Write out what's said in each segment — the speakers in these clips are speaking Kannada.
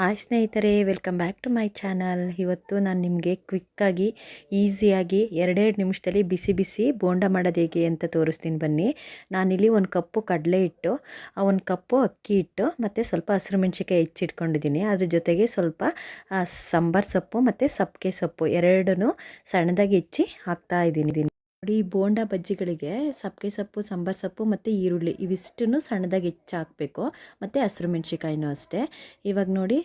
ಹಾಯ್ ಸ್ನೇಹಿತರೆ, welcome back to my channel. ಇವತ್ತು ನಾನು ನಿಮಗೆ ಕ್ವಿಕ್ಕಾಗಿ ಈಸಿಯಾಗಿ ಎರಡೆರಡು ನಿಮಿಷದಲ್ಲಿ ಬಿಸಿ ಬಿಸಿ ಬೋಂಡ ಮಾಡೋದು ಹೇಗೆ ಅಂತ ತೋರಿಸ್ತೀನಿ ಬನ್ನಿ. ನಾನಿಲ್ಲಿ ಒಂದು ಕಪ್ಪು ಕಡಲೆ ಹಿಟ್ಟು ಒಂದು ಕಪ್ಪು ಅಕ್ಕಿ ಹಿಟ್ಟು, ಮತ್ತು ಸ್ವಲ್ಪ ಹಸಿರು ಮೆಣಸಿಕಾಯಿ ಹೆಚ್ಚಿಟ್ಕೊಂಡಿದ್ದೀನಿ. ಅದ್ರ ಜೊತೆಗೆ ಸ್ವಲ್ಪ ಸಾಂಬಾರು ಸೊಪ್ಪು ಮತ್ತು ಸಪ್ಕೆ ಸೊಪ್ಪು ಎರಡನ್ನೂ ಸಣ್ಣದಾಗಿ ಹೆಚ್ಚಿ ಹಾಕ್ತಾ ಇದ್ದೀನಿ. ನೋಡಿ ಈ ಬೋಂಡ ಬಜ್ಜಿಗಳಿಗೆ ಸಪ್ಕೆ ಸೊಪ್ಪು, ಸಾಂಬಾರು ಸೊಪ್ಪು ಮತ್ತು ಈರುಳ್ಳಿ ಇವಿಷ್ಟನ್ನು ಸಣ್ಣದಾಗಿ ಹೆಚ್ಚಾಕಬೇಕು. ಮತ್ತು ಹಸಿರು ಮೆಣಸಿಕಾಯಿನೂ ಅಷ್ಟೇ. ಇವಾಗ ನೋಡಿ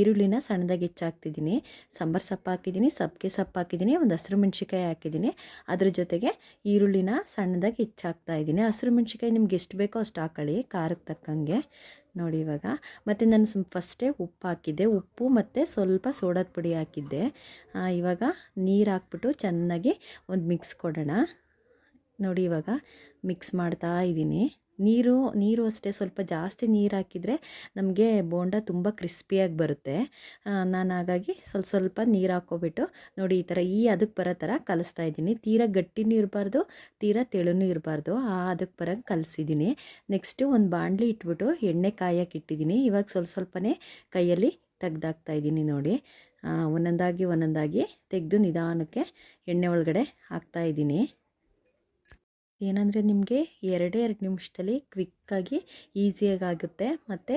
ಈರುಳ್ಳಿನ ಸಣ್ಣದಾಗಿ ಹೆಚ್ಚಾಕ್ತಿದ್ದೀನಿ. ಸಾಂಬಾರು ಸೊಪ್ಪು ಹಾಕಿದ್ದೀನಿ ಸಪ್ಪಗೆ ಸೊಪ್ಪು ಹಾಕಿದ್ದೀನಿ, ಒಂದು ಹಸಿರು ಮೆಣಸಿಕಾಯಿ ಹಾಕಿದ್ದೀನಿ. ಅದ್ರ ಜೊತೆಗೆ ಈರುಳ್ಳಿನ ಸಣ್ಣದಾಗಿ ಹೆಚ್ಚಾಕ್ತಾ ಇದ್ದೀನಿ. ಹಸಿರು ಮೆಣಸಿಕಾಯಿ ನಿಮ್ಗೆ ಎಷ್ಟು ಬೇಕೋ ಅಷ್ಟು ಹಾಕೊಳ್ಳಿ, ಖಾರಕ್ಕೆ ತಕ್ಕಂಗೆ. ನೋಡಿ ಇವಾಗ. ಮತ್ತು ನಾನು ಫಸ್ಟೇ ಉಪ್ಪು ಹಾಕಿದ್ದೆ. ಉಪ್ಪು ಮತ್ತು ಸ್ವಲ್ಪ ಸೋಡದ ಪುಡಿ ಹಾಕಿದ್ದೆ. ಇವಾಗ ನೀರು ಹಾಕ್ಬಿಟ್ಟು ಚೆನ್ನಾಗಿ ಒಂದು ಮಿಕ್ಸ್ ಕೊಡೋಣ. ನೋಡಿ ಇವಾಗ ಮಿಕ್ಸ್ ಮಾಡ್ತಾ ಇದ್ದೀನಿ. ನೀರು ನೀರು ಅಷ್ಟೇ ಸ್ವಲ್ಪ ಜಾಸ್ತಿ ನೀರು ಹಾಕಿದರೆ ನಮಗೆ ಬೋಂಡ ತುಂಬ ಕ್ರಿಸ್ಪಿಯಾಗಿ ಬರುತ್ತೆ. ನಾನು ಹಾಗಾಗಿ ಸ್ವಲ್ಪ ಸ್ವಲ್ಪ ನೀರು ಹಾಕ್ಕೊಬಿಟ್ಟು ನೋಡಿ ಈ ಥರ ಈ ಅದಕ್ಕೆ ಬರೋ ಥರ ಕಲಿಸ್ತಾ ಇದ್ದೀನಿ. ತೀರಾ ಗಟ್ಟಿನೂ ಇರಬಾರ್ದು, ತೀರಾ ತೆಳುನೂ ಇರಬಾರ್ದು. ಆ ಅದಕ್ಕೆ ಬರೋಂಗೆ ಕಲಿಸಿದ್ದೀನಿ ನೆಕ್ಸ್ಟು ಒಂದು ಬಾಣಲಿ ಇಟ್ಬಿಟ್ಟು ಎಣ್ಣೆ ಕಾಯಕ್ಕೆ ಇಟ್ಟಿದ್ದೀನಿ ಇವಾಗ ಸ್ವಲ್ಪ ಸ್ವಲ್ಪನೇ ಕೈಯಲ್ಲಿ ತೆಗ್ದಾಕ್ತಾ ಇದ್ದೀನಿ ನೋಡಿ. ಒಂದೊಂದಾಗಿ ಒಂದೊಂದಾಗಿ ತೆಗೆದು ನಿಧಾನಕ್ಕೆ ಎಣ್ಣೆ ಒಳಗಡೆ ಹಾಕ್ತಾಯಿದ್ದೀನಿ ಏನಂದರೆ ನಿಮಗೆ ಎರಡೇ ಎರಡು ನಿಮಿಷದಲ್ಲಿ ಕ್ವಿಕ್ಕಾಗಿ ಈಸಿಯಾಗಿ ಆಗುತ್ತೆ. ಮತ್ತು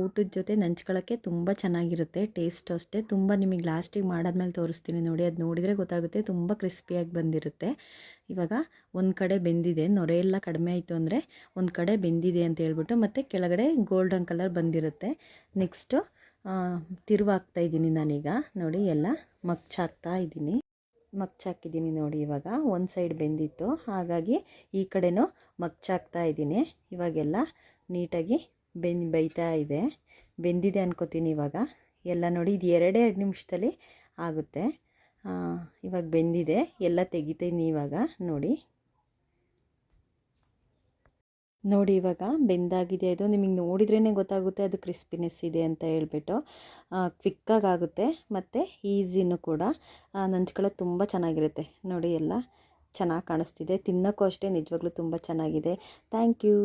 ಊಟದ ಜೊತೆ ನಂಚ್ಕೊಳ್ಳೋಕ್ಕೆ ತುಂಬ ಚೆನ್ನಾಗಿರುತ್ತೆ. ಟೇಸ್ಟ್ ಅಷ್ಟೇ. ತುಂಬ ನಿಮಗೆ ಲಾಸ್ಟಿಗೆ ಮಾಡಾದ್ಮೇಲೆ ತೋರಿಸ್ತೀನಿ ನೋಡಿ. ಅದು ನೋಡಿದರೆ ಗೊತ್ತಾಗುತ್ತೆ ತುಂಬ ಕ್ರಿಸ್ಪಿಯಾಗಿ ಬಂದಿರುತ್ತೆ. ಇವಾಗ ಒಂದು ಕಡೆ ಬೆಂದಿದೆ. ನೊರೆ ಎಲ್ಲ ಕಡಿಮೆ ಆಯಿತು ಅಂದರೆ ಒಂದು ಕಡೆ ಬೆಂದಿದೆ ಅಂತ ಹೇಳ್ಬಿಟ್ಟು ಮತ್ತು ಕೆಳಗಡೆ ಗೋಲ್ಡನ್ ಕಲರ್ ಬಂದಿರುತ್ತೆ. ನೆಕ್ಸ್ಟು ತಿರುವಾಗ್ತಾ ಇದ್ದೀನಿ ನಾನೀಗ. ನೋಡಿ, ಎಲ್ಲ ಮಗ್ಚಾಕ್ತಾ ಇದ್ದೀನಿ. ಮಗ್ಚಾಕಿದ್ದೀನಿ ನೋಡಿ ಇವಾಗ. ಒಂದು ಸೈಡ್ ಬೆಂದಿತ್ತು. ಹಾಗಾಗಿ ಈ ಕಡೆನೂ ಮಗ್ಚಾಕ್ತಾ ಇದ್ದೀನಿ. ಇವಾಗೆಲ್ಲ ನೀಟಾಗಿ ಬೆಂದು ಬೈತಾ ಇದೆ. ಬೆಂದಿದೆ ಅನ್ಕೋತೀನಿ ಇವಾಗ. ಎಲ್ಲ ನೋಡಿ ಇದು ಎರಡೇ ಎರಡು ನಿಮಿಷದಲ್ಲಿ ಆಗುತ್ತೆ. ಇವಾಗ ಬೆಂದಿದೆ. ಎಲ್ಲ ತೆಗಿತೀನಿ ಇವಾಗ ನೋಡಿ. ನೋಡಿ ಇವಾಗ ಬೆಂದಾಗಿದೆ ಅದು ನಿಮಗೆ ನೋಡಿದ್ರೇ ಗೊತ್ತಾಗುತ್ತೆ ಅದು ಕ್ರಿಸ್ಪಿನೆಸ್ ಇದೆ ಅಂತ ಹೇಳ್ಬಿಟ್ಟು. ಕ್ವಿಕ್ಕಾಗಿ ಆಗುತ್ತೆ ಮತ್ತು ಈಸಿನೂ ಕೂಡ. ನಂಚ್ಕೊಳ್ಳೋದು ತುಂಬ ಚೆನ್ನಾಗಿರುತ್ತೆ. ನೋಡಿ ಎಲ್ಲ ಚೆನ್ನಾಗಿ ಕಾಣಿಸ್ತಿದೆ. ತಿನ್ನೋಕ್ಕೂ ಅಷ್ಟೇ ನಿಜವಾಗ್ಲೂ ತುಂಬ ಚೆನ್ನಾಗಿದೆ. Thank you.